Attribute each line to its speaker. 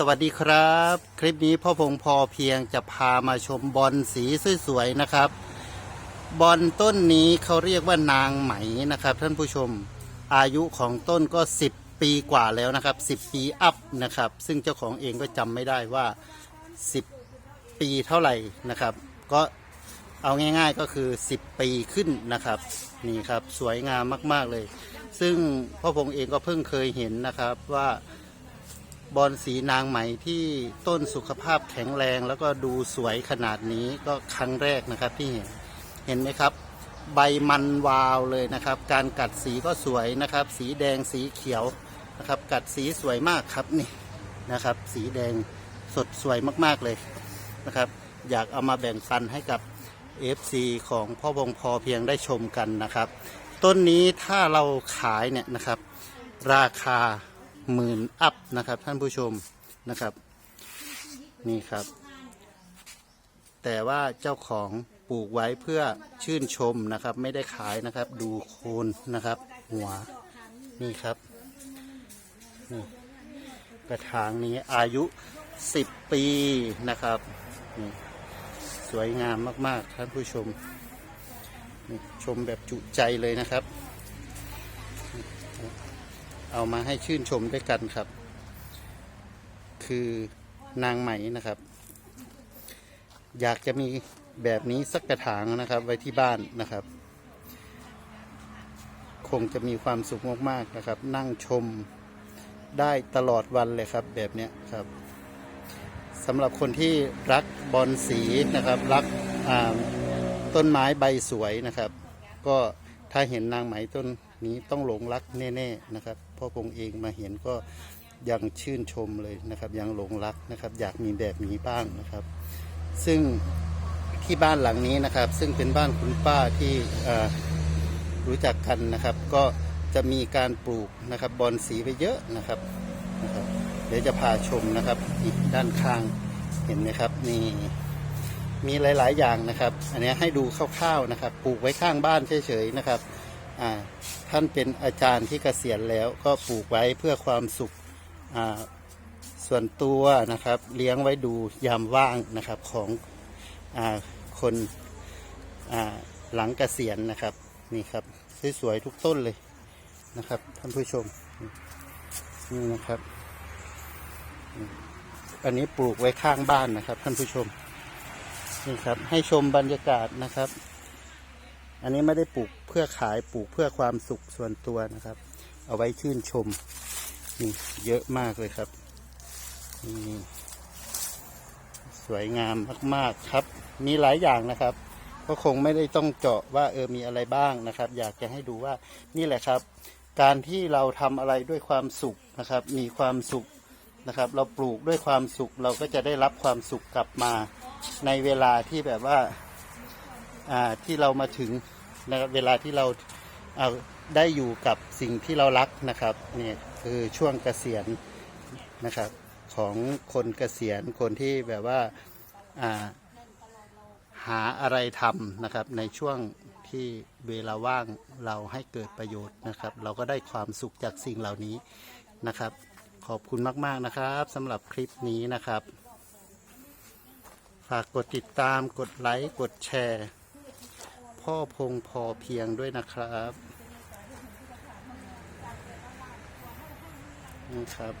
Speaker 1: สวัสดีครับ คลิปนี้พ่อพงพอเพียงจะพามาชมบอลสีสวยๆนะครับ บอลต้นนี้เขาเรียกว่านางไหมนะครับ ท่านผู้ชมอายุของต้นก็ 10 ปีกว่าแล้วนะครับ 10 ปีอัพนะครับ ซึ่งเจ้าของเองก็จำไม่ได้ว่า 10 ปีเท่าไหร่นะครับ ก็เอาง่าย ๆก็คือ 10 ปีขึ้นนะครับนี่ครับสวยงามมากๆเลย ซึ่งพ่อพงเองก็เพิ่งเคยเห็นนะครับว่า บอลสีนางไหมที่ต้นสุขภาพแข็งแรงแล้วก็ดูสวยขนาดนี้ก็ครั้งแรกนะครับที่เห็นเห็นไหมครับ ใบมันวาวเลยนะครับ การกัดสีก็สวยนะครับ สีแดงสีเขียวนะครับ กัดสีสวยมากครับนี่นะครับ สีแดงสดสวยมากๆเลยนะครับ อยากเอามาแบ่งปันให้กับ FC ของพ่อวงพอเพียงได้ชมกันนะครับ ต้นนี้ถ้าเราขายเนี่ยนะครับ ราคา หมื่นอัพนะครับ ท่านผู้ชมนะครับ นี่ครับ แต่ว่าเจ้าของปลูกไว้เพื่อชื่นชมนะครับ ไม่ได้ขายนะครับ ดูโคนนะครับ หัวนี่ครับนี่กระถางนี้อายุ 10 ปีนะครับนี่สวยงามมาก ๆ ท่านผู้ชม ชมแบบจุใจเลยนะครับ เอามาให้ชื่นชมด้วยกันครับ คือนางไหมนะครับ อยากจะมีแบบนี้สักกระถางนะครับ ไว้ที่บ้านนะครับ คงจะมีความสุขมากๆนะครับ นั่งชมได้ตลอดวันเลยครับ แบบนี้ครับสำหรับคนที่รักบอลสีนะครับ รักต้นไม้ใบสวยนะครับ ก็ถ้าเห็นนางไหมต้นนี้ต้องหลงรักแน่ ๆ นะครับ พ่อพงเองมาเห็นก็ยังชื่นชมเลยนะครับยังหลงรักนะครับ อยากมีแบบนี้บ้างนะครับ ซึ่งที่บ้านหลังนี้นะครับ ซึ่งเป็นบ้านคุณป้าที่รู้จักกันนะครับ ก็จะมีการปลูกนะครับบอลสีไปเยอะนะครับนะครับ เดี๋ยวจะพาชมนะครับอีกด้านข้างเห็นไหมครับนี่มีหลาย ๆ อย่างนะครับ อันนี้ให้ดูคร่าวๆนะครับ ปลูกไว้ข้างบ้านเฉยๆนะครับ ท่านเป็นอาจารย์ที่เกษียณแล้วก็ปลูกไว้เพื่อความสุขส่วนตัวนะครับ เลี้ยงไว้ดูยามว่างนะครับของอคนหลังเกษียณนะครับนี่ครับสวยๆทุกต้นเลยนะครับท่านผู้ชมนี่นะครับ อันนี้ปลูกไว้ข้างบ้านนะครับท่านผู้ชมนี่ครับให้ชมบรรยากาศนะครับ อันนี้ไม่ได้ปลูกเพื่อขายปลูกเพื่อความสุขส่วนตัวนะครับ เอาไว้ชื่นชมนี่เยอะมากเลยครับนี่สวยงามมากๆครับ มีหลายอย่างนะครับ ก็คงไม่ได้ต้องเจาะว่าเออมีอะไรบ้างนะครับ อยากจะให้ดูว่านี่แหละครับ การที่เราทำอะไรด้วยความสุขนะครับ มีความสุขนะครับ เราปลูกด้วยความสุขเราก็จะได้รับความสุขกลับมาในเวลาที่แบบว่า ที่เรามาถึงนะครับเวลาที่เราเอาได้อยู่กับสิ่งที่เรารักนะครับนี่คือช่วงเกษียณนะครับของคนเกษียณคนที่แบบว่าอ่าหาอะไรทำนะครับในช่วงที่เวลาว่างเราให้เกิดประโยชน์นะครับ เราก็ได้ความสุขจากสิ่งเหล่านี้นะครับ ขอบคุณมาก ๆ นะครับสำหรับคลิปนี้นะครับ ฝากกดติดตามกดไลค์กดแชร์ พ่อพงพอเพียงด้วยนะครับนี่ครับ